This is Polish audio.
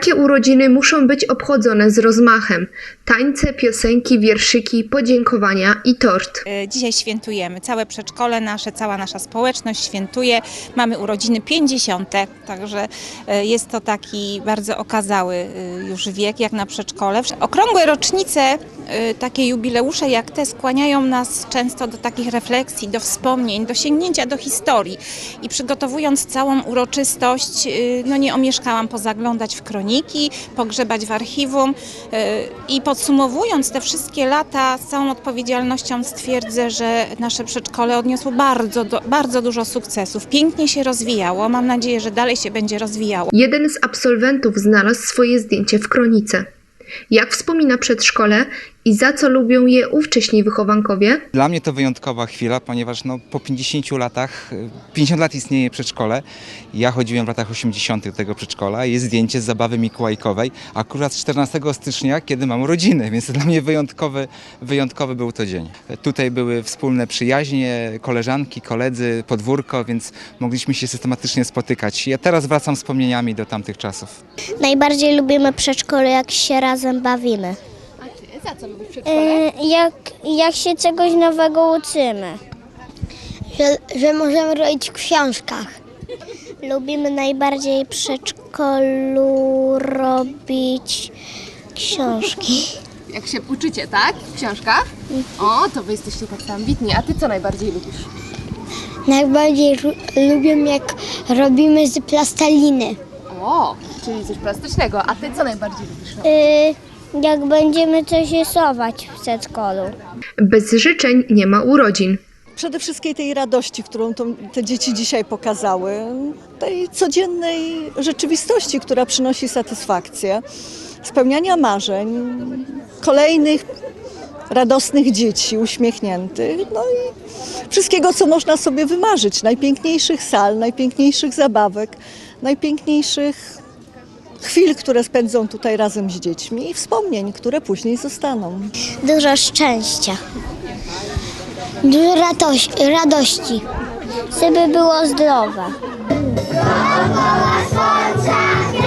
Takie urodziny muszą być obchodzone z rozmachem. Tańce, piosenki, wierszyki, podziękowania i tort. E, Dzisiaj świętujemy. Całe przedszkole nasze, cała nasza społeczność świętuje. Mamy urodziny 50, także e, jest to taki bardzo okazały e, już wiek jak na przedszkole. Okrągłe rocznice, takie jubileusze jak te skłaniają nas często do takich refleksji, do wspomnień, do sięgnięcia do historii. I przygotowując całą uroczystość, e, no nie omieszkałam pozaglądać w kroniki, pogrzebać w archiwum e, i podsumowując te wszystkie lata z całą odpowiedzialnością stwierdzę, że nasze przedszkole odniosło bardzo, bardzo dużo sukcesów. Pięknie się rozwijało. Mam nadzieję, że dalej się będzie rozwijało. Jeden z absolwentów znalazł swoje zdjęcie w kronice. Jak wspomina przedszkole i za co lubią je ówcześni wychowankowie? Dla mnie to wyjątkowa chwila, ponieważ no, po 50 latach, y, 50 lat istnieje przedszkole. Ja chodziłem w latach 80. do tego przedszkola. Jest zdjęcie z zabawy mikołajkowej, akurat 14 stycznia, kiedy mam urodziny, więc dla mnie wyjątkowy, wyjątkowy był to dzień. Tutaj były wspólne przyjaźnie, koleżanki, koledzy, podwórko, więc mogliśmy się systematycznie spotykać. Ja teraz wracam wspomnieniami do tamtych czasów. Najbardziej lubimy przedszkole, jak się razem bawimy. Co lubisz przedszkole? E, jak, jak się czegoś nowego uczymy. Że, że możemy robić w książkach. Lubimy najbardziej w przedszkolu robić książki. Jak się uczycie, tak? W książkach? O, to wy jesteście tacy ambitni. A ty co najbardziej lubisz? Najbardziej ru- lubię jak robimy z plasteliny. O, czyli coś plastycznego. A ty co najbardziej lubisz? Y, jak będziemy coś rysować w przedszkolu. Bez życzeń nie ma urodzin. przede wszystkim tej radości, którą to, te dzieci dzisiaj pokazały, tej codziennej rzeczywistości, która przynosi satysfakcję, spełniania marzeń, kolejnych radosnych dzieci, uśmiechniętych, no i wszystkiego, co można sobie wymarzyć, najpiękniejszych sal, najpiękniejszych zabawek, najpiękniejszych chwil, które spędzą tutaj razem z dziećmi i wspomnień, które później zostaną. Dużo szczęścia. Dużo radości, radości. Żeby było zdrowe. Dookoła słońca